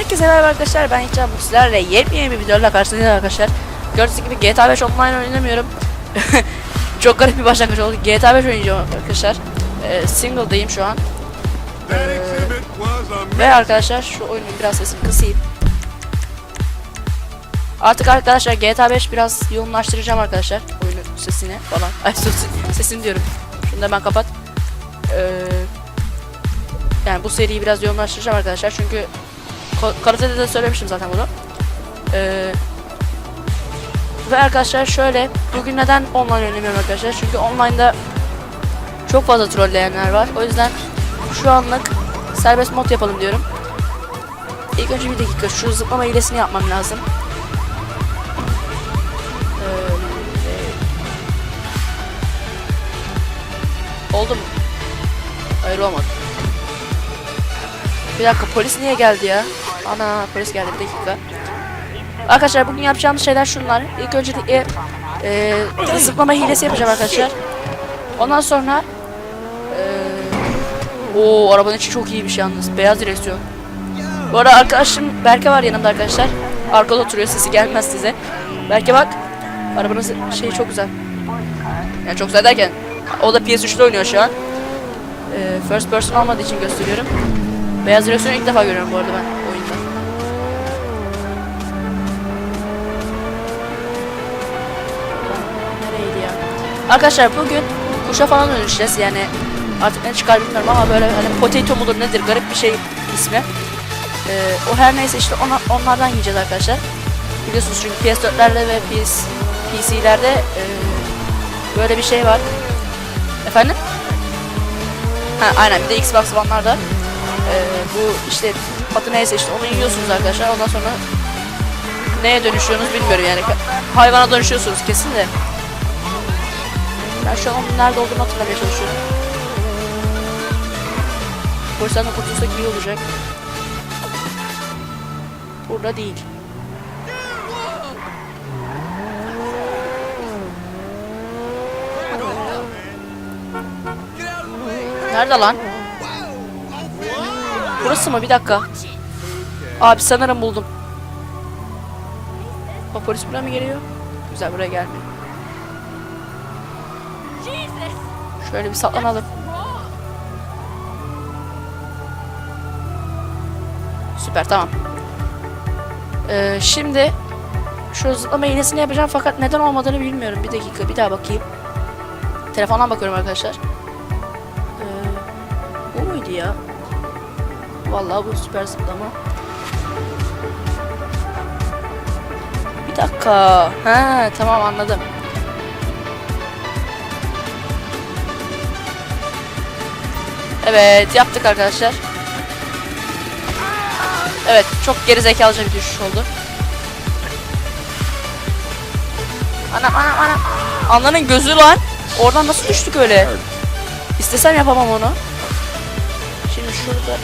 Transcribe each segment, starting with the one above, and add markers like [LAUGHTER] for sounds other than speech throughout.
Herkese merhaba arkadaşlar ben İhcan bu sizlerle yepyeni bir videoyla karşınızdayım arkadaşlar. Gördüğünüz gibi GTA 5 online oynamıyorum. [LAUGHS] Çok garip bir başlangıç oldu. GTA 5 oynayacağım arkadaşlar. Ee, Single'dayım şu an. A Ve arkadaşlar şu oyunun biraz sesini kısayım. Artık arkadaşlar GTA 5 biraz yoğunlaştıracağım arkadaşlar. Oyunun sesini falan. Ay ses- sesini diyorum. Şunu da ben kapat. Ee, Yani bu seriyi biraz yoğunlaştıracağım arkadaşlar. Çünkü Karate'de de söylemiştim zaten bunu Ee, Ve arkadaşlar şöyle Bugün neden online oynamıyorum arkadaşlar çünkü online'da Çok fazla trolleyenler var o yüzden Şu anlık serbest mod yapalım diyorum İlk önce bir dakika şu zıplama hilesini yapmam lazım Ee, Oldu mu? Hayır olmadı. Bir dakika polis niye geldi ya? Ana polis geldi bir dakika. Arkadaşlar bugün yapacağımız şeyler şunlar. İlk öncelikle e, zıplama hilesi yapacağım arkadaşlar. Ondan sonra e, o arabanın içi çok iyiymiş yalnız. Beyaz direksiyon. Bu arada arkadaşım Berke var yanımda arkadaşlar. Arkada oturuyor sesi gelmez size. Berke bak. Arabanın şeyi çok güzel. Yani çok güzel derken o da PS3'te oynuyor şu an. Ee, first person olmadığı için gösteriyorum. Beyaz direksiyonu ilk defa görüyorum bu arada ben Arkadaşlar bugün kuşa falan dönüşeceğiz yani artık ne çıkar bilmiyorum ama böyle hani potato mudur nedir garip bir şey ismi. Ee, o her neyse işte ona, onlardan yiyeceğiz arkadaşlar. Biliyorsunuz çünkü PS4'lerle ve PS, PC'lerde e, böyle bir şey var. Efendim? Ha aynen bir de Xbox One'larda e, bu işte adı neyse işte onu yiyorsunuz arkadaşlar ondan sonra neye dönüşüyorsunuz bilmiyorum yani hayvana dönüşüyorsunuz kesin de ben şu an nerede olduğunu hatırlamaya çalışıyorum Polisten kurtulsak iyi olacak Burada değil Nerede lan? Burası mı? Bir dakika. Abi sanırım buldum. O polis buraya mı geliyor? Güzel buraya gelmiyor. Şöyle bir saklanalım. Süper tamam. Ee, şimdi şu zıplama iğnesini yapacağım fakat neden olmadığını bilmiyorum. Bir dakika bir daha bakayım. Telefondan bakıyorum arkadaşlar. Ee, bu muydu ya? Vallahi bu süper zıplama. Bir dakika. Ha tamam anladım. Evet yaptık arkadaşlar. Evet çok geri zekalıca bir düşüş oldu. Anam anam anam. Anlanın gözü lan. Oradan nasıl düştük öyle? İstesem yapamam onu. Şimdi şurada.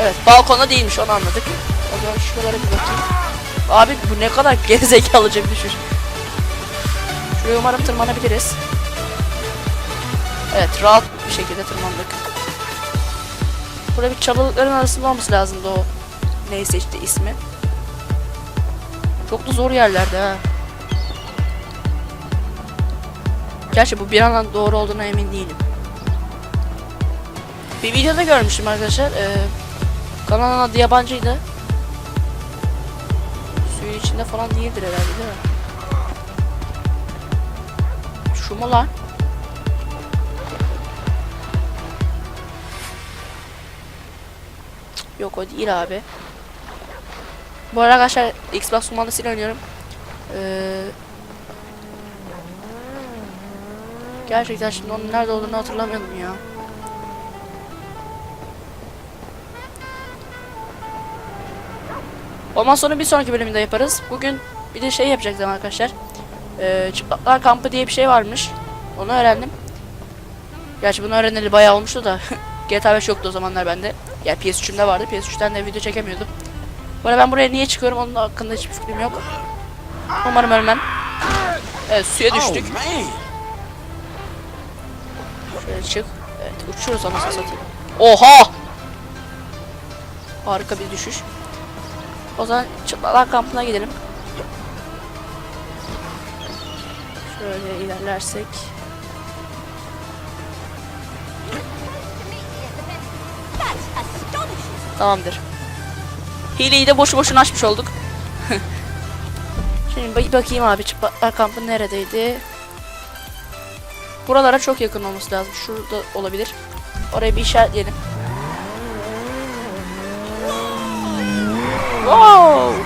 Evet balkona değilmiş onu anladık. O zaman şuralara bir bakayım. Abi bu ne kadar [LAUGHS] gerizekalıca bir düşüş. Şuraya umarım tırmanabiliriz. Evet rahat bir şekilde tırmandık. Burada bir çalılıkların arasında olması lazımdı o. Neyse işte ismi. Çok da zor yerlerde ha. Gerçi bu bir yandan doğru olduğuna emin değilim. Bir videoda görmüştüm arkadaşlar. Ee, kanalın adı yabancıydı. Suyun içinde falan değildir herhalde değil mi? Şu mu lan? Yok o değil abi. Bu arada arkadaşlar Xbox kumandasıyla oynuyorum. Ee, gerçekten şimdi onun nerede olduğunu hatırlamıyorum ya. Ondan sonra bir sonraki bölümünde yaparız. Bugün bir de şey yapacaktım arkadaşlar. Ee, çıplaklar kampı diye bir şey varmış. Onu öğrendim. Gerçi bunu öğreneli bayağı olmuştu da. [LAUGHS] GTA 5 yoktu o zamanlar bende. Ya PS3'ümde vardı. PS3'ten de video çekemiyordum. Bu arada ben buraya niye çıkıyorum onun hakkında hiçbir fikrim yok. Umarım ölmem. Evet suya düştük. Oh man! Şöyle çık. Evet uçuyoruz anasını satayım. Oha! Harika bir düşüş. O zaman çıplaklar kampına gidelim. Şöyle ilerlersek. Tamamdır. Hileyi de boşu boşuna açmış olduk. Şimdi bak- bakayım abi çıplaklar kampı neredeydi? Buralara çok yakın olması lazım. Şurada olabilir. Oraya bir işaretleyelim. Wow!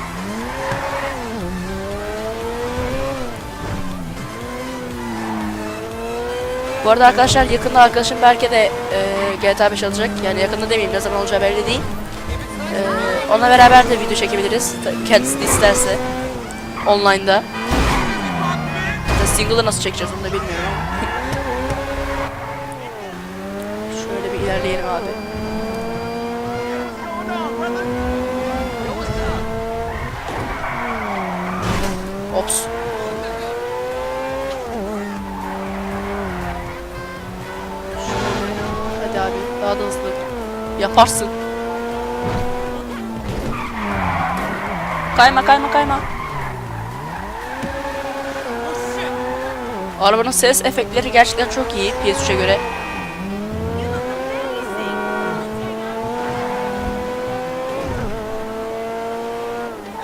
Bu arada arkadaşlar yakında arkadaşım belki de e, GTA 5 alacak. Yani yakında demeyeyim ne zaman olacağı belli değil. E, ona beraber de video çekebiliriz. Kendisi isterse. Online'da. Da single'ı nasıl çekeceğiz onu da bilmiyorum. [LAUGHS] Şöyle bir ilerleyelim abi. Ops. Daha da hızlı. Yaparsın. Kayma kayma kayma. Arabanın ses efektleri gerçekten çok iyi PS3'e göre.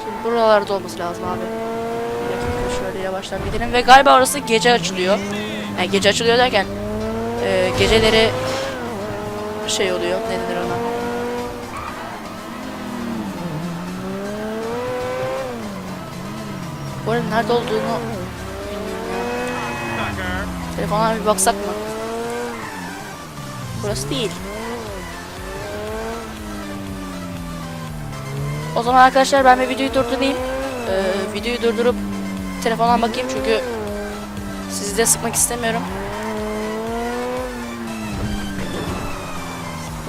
Şimdi buralarda olması lazım abi. Şöyle yavaştan gidelim ve galiba orası gece açılıyor. Yani gece açılıyor derken e, geceleri şey oluyor ne denir ona. Bu arada nerede olduğunu bilmiyorum bir baksak mı? Burası değil. O zaman arkadaşlar ben bir videoyu durdurayım. Ee, videoyu durdurup telefondan bakayım çünkü sizi de sıkmak istemiyorum.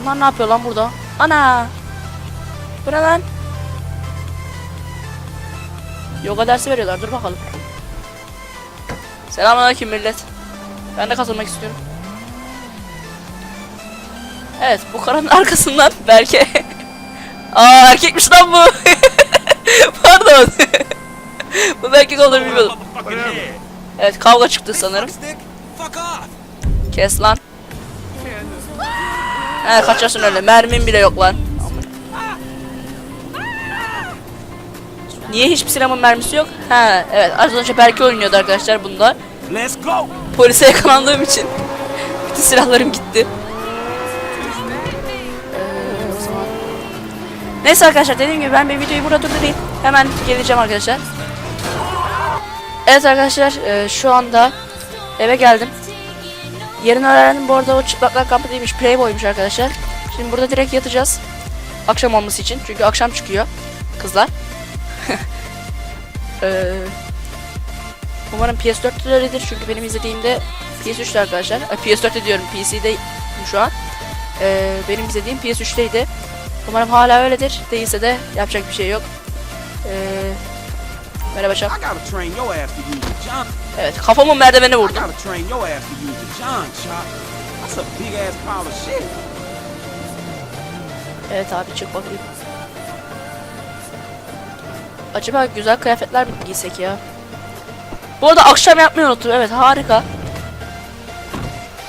Bunlar ne yapıyor lan burada? Ana! Bu ne lan? Yoga dersi veriyorlar. Dur bakalım. Selamünaleyküm millet. Ben de katılmak istiyorum. Evet, bu karanın [LAUGHS] arkasından belki [LAUGHS] Aa erkekmiş lan bu. [LAUGHS] Pardon. bu erkek olur bilmiyordum. Evet kavga çıktı sanırım. Kes lan. He kaçarsın öyle. Mermin bile yok lan. Niye hiçbir silahın mermisi yok? Ha evet az önce Berke oynuyordu arkadaşlar bunda. Let's go! Polise yakalandığım için [LAUGHS] bütün silahlarım gitti. Ee, Neyse arkadaşlar dediğim gibi ben bir videoyu burada durdurayım. Hemen geleceğim arkadaşlar. Evet arkadaşlar e, şu anda eve geldim. Yarın öğrendim bu arada o çıplaklar kampı değilmiş Playboy'muş arkadaşlar. Şimdi burada direkt yatacağız. Akşam olması için çünkü akşam çıkıyor kızlar. [LAUGHS] Ee, umarım PS4'te de öyledir çünkü benim izlediğimde PS3'te arkadaşlar. Ay, PS4'te diyorum PC'de şu an. Ee, benim izlediğim PS3'teydi. Umarım hala öyledir. Değilse de yapacak bir şey yok. Ee, merhaba Çap. Evet kafamı merdivene vurdum. Evet abi çık bakayım. Acaba güzel kıyafetler mi giysek ya? Bu arada akşam yapmayı unuttum. Evet harika.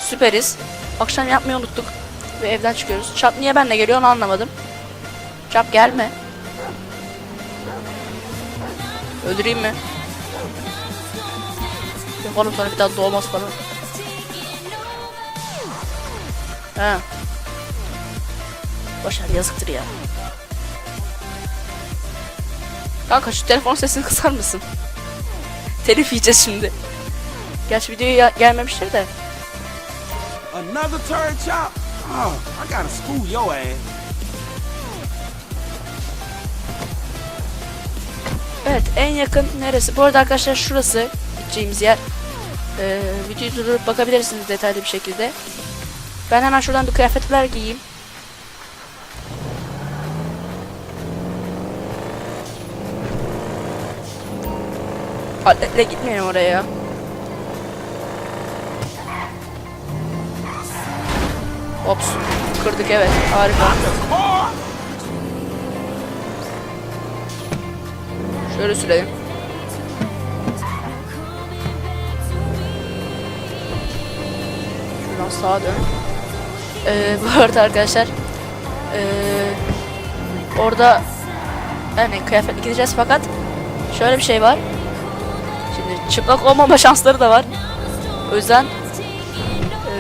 Süperiz. Akşam yapmayı unuttuk. Ve evden çıkıyoruz. Çap niye benle geliyor onu anlamadım. Çap gelme. Öldüreyim mi? Oğlum sonra bir daha doğmaz falan. Ha. Boşver yazıktır ya. Kanka şu telefon sesini kısar mısın? Telif yiyeceğiz şimdi. Gerçi videoya ya- gelmemiştir de. Another turd chop? Oh, I gotta school your ass. Evet en yakın neresi? Bu arada arkadaşlar şurası gideceğimiz yer. Ee, videoyu durdurup bakabilirsiniz detaylı bir şekilde. Ben hemen şuradan bir kıyafetler giyeyim. Atletle gitmeyelim oraya. Ops. kırdık evet. Harika. Şöyle sürelim. Şuradan sağa dön. Ee, bu arada arkadaşlar ee, orada yani kıyafetli gideceğiz fakat şöyle bir şey var. Şimdi çıplak olmama [LAUGHS] şansları da var. O yüzden ee,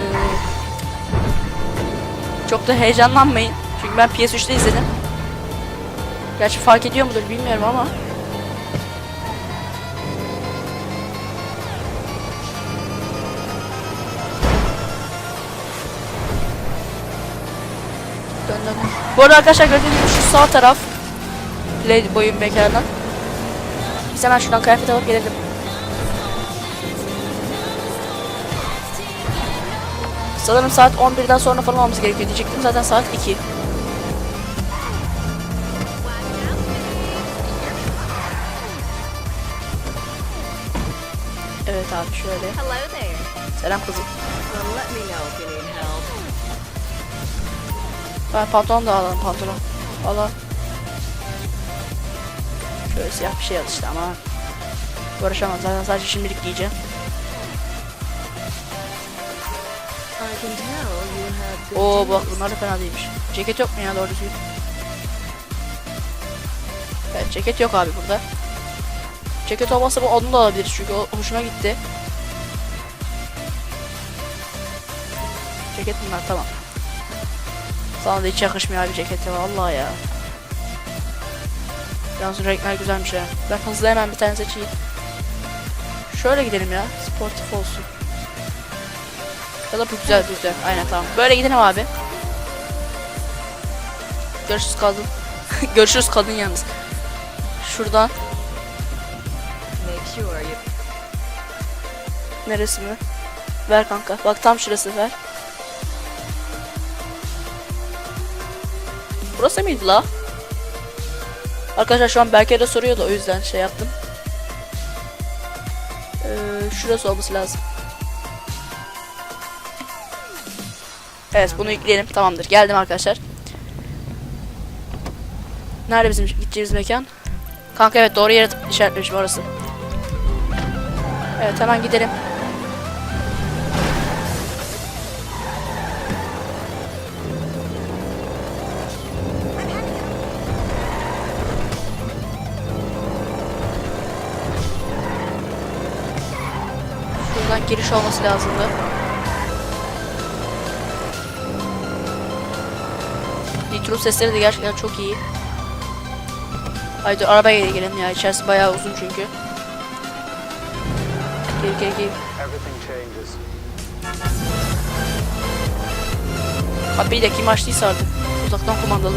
çok da heyecanlanmayın. Çünkü ben PS3'te izledim. Gerçi fark ediyor mudur bilmiyorum ama. Arada arkadaşlar gördüğünüz gibi şu sağ taraf Lady boyun mekanı. Biz hemen şuradan kıyafet alıp gelelim. Sanırım saat 11'den sonra falan olmamız gerekiyor diyecektim. Zaten saat 2. Evet abi şöyle. Selam kızım. Ben pantolon da alalım pantolon. Allah. Şöyle siyah bir şey al işte ama. Uğraşamam zaten sadece şimdilik giyeceğim. Oo bak bunlar da fena değilmiş. Ceket yok mu ya doğru düzgün? Evet ceket yok abi burada. Ceket olmasa bu onu da alabiliriz çünkü o hoşuma gitti. Ceket bunlar tamam. Sana da hiç yakışmıyor abi ceketi vallahi ya. Yalnız renkler güzelmiş ha. Ben hızlı hemen bir tane seçeyim. Şöyle gidelim ya. Sportif olsun. Ya da bu güzel güzel. Aynen tamam. Böyle gidelim abi. Görüşürüz kadın. [LAUGHS] Görüşürüz kadın yalnız. Şuradan. Neresi mi? Ver kanka. Bak tam şurası ver. Burası mıydı la? Arkadaşlar şu an Berke de soruyor da o yüzden şey yaptım. Ee, şurası olması lazım. Evet bunu yükleyelim. Tamamdır. Geldim arkadaşlar. Nerede bizim gideceğimiz mekan? Kanka evet doğru yere işaretlemişim orası. Evet hemen gidelim. Şuradan giriş olması lazımdı. Nitro sesleri de gerçekten çok iyi. Haydi arabaya gelelim ya. İçerisi bayağı uzun çünkü. Gel gel gel. Kapıyı da kim açtıysa artık. Uzaktan kumandalı.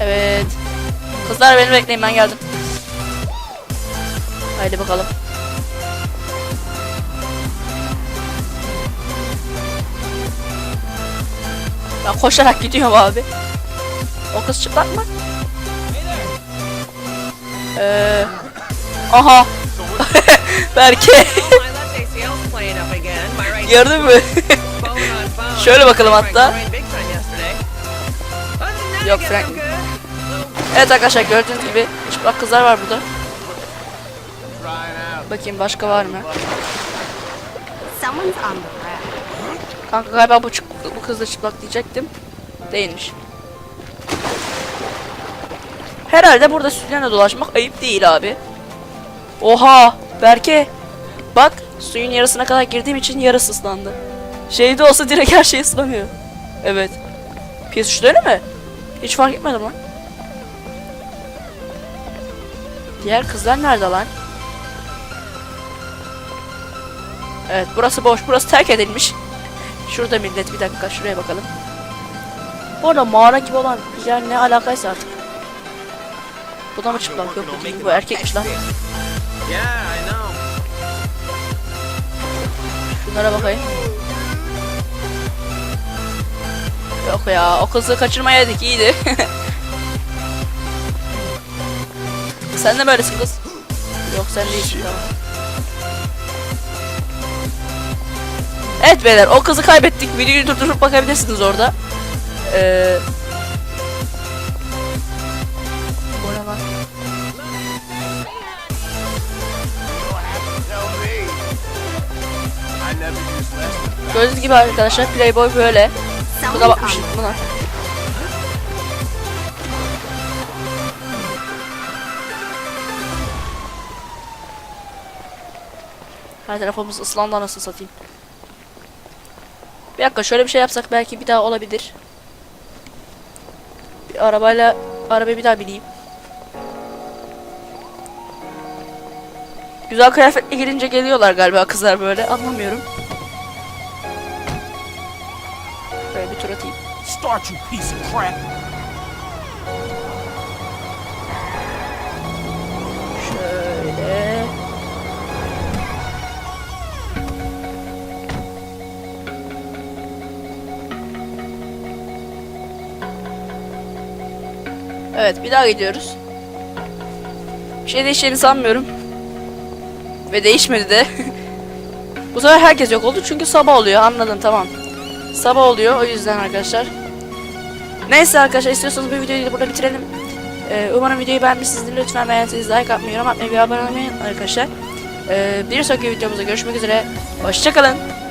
Evet. Kızlar beni bekleyin ben geldim. Haydi bakalım. Ben koşarak gidiyorum abi. O kız çıplak mı? Eee. Aha. [LAUGHS] Right Gördün mü? [LAUGHS] Şöyle bakalım hatta. Yok, Frank-. Evet arkadaşlar gördüğünüz gibi çıplak kızlar var burada. Bakayım başka var mı? Kanka galiba bu, bu kız da çıplak diyecektim. Değilmiş. Herhalde burada sütyenle dolaşmak ayıp değil abi. Oha! Berke! Bak suyun yarısına kadar girdiğim için yarısı ıslandı. Şeyde olsa direkt her şey ıslanıyor. Evet. PS3'de öyle mi? Hiç fark etmedim lan. Diğer kızlar nerede lan? Evet burası boş. Burası terk edilmiş. Şurada millet bir dakika şuraya bakalım. Bu arada mağara gibi olan yer ne alakaysa artık. Bu da mı çıplak yok bu değil bu erkekmiş lan. Şunlara bakayım. Yok ya o kızı kaçırmayaydık iyiydi. [LAUGHS] sen de böylesin kız. Yok sen değilsin tamam. Evet beyler o kızı kaybettik. Videoyu durdurup bakabilirsiniz orada. Ee... Bu ne lan? Gördüğünüz gibi arkadaşlar Playboy böyle. Buna bakmışım buna. Her tarafımız ıslandı anasını satayım. Bir dakika şöyle bir şey yapsak belki bir daha olabilir. Bir arabayla arabaya bir daha bineyim. Güzel kıyafetle girince geliyorlar galiba kızlar böyle anlamıyorum. Böyle bir tur atayım. Start, you piece of crap. Şöyle. Evet bir daha gidiyoruz. Bir şey değişeceğini sanmıyorum. Ve değişmedi de. [LAUGHS] Bu sefer herkes yok oldu çünkü sabah oluyor anladım tamam. Sabah oluyor o yüzden arkadaşlar. Neyse arkadaşlar istiyorsanız bu videoyu da burada bitirelim. Ee, umarım videoyu beğenmişsinizdir. Lütfen beğendiyseniz like atmayı, yorum atmayı ve abone olmayı arkadaşlar. Ee, bir sonraki videomuzda görüşmek üzere. Hoşçakalın.